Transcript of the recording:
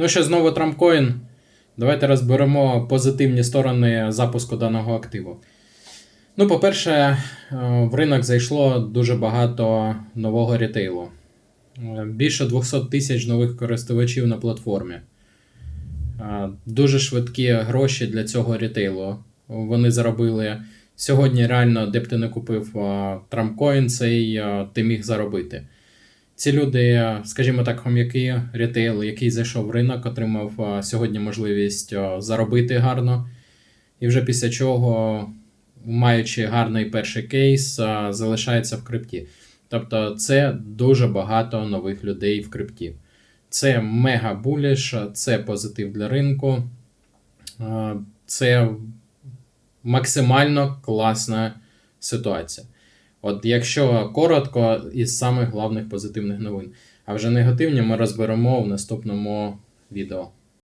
Ну що, знову Трампкоін. Давайте розберемо позитивні сторони запуску даного активу. Ну, по-перше, е, в ринок зайшло дуже багато нового рітейлу. Е, Більше 200 тисяч нових користувачів на платформі. Е, Дуже швидкі гроші для цього рітейлу. Вони заробили сьогодні реально, де б ти не купив Трампкоін, цей ти міг заробити. Ці люди, е, скажімо так, хом'яки, рітейл, який зайшов в ринок, отримав е, сьогодні можливість е, заробити гарно. І вже після чого, маючи гарний перший кейс, залишається в крипті. Тобто це дуже багато нових людей в крипті. Це мега буліш, це позитив для ринку. Це максимально класна ситуація. От якщо коротко, із самих главних позитивних новин. А вже негативні ми розберемо в наступному відео.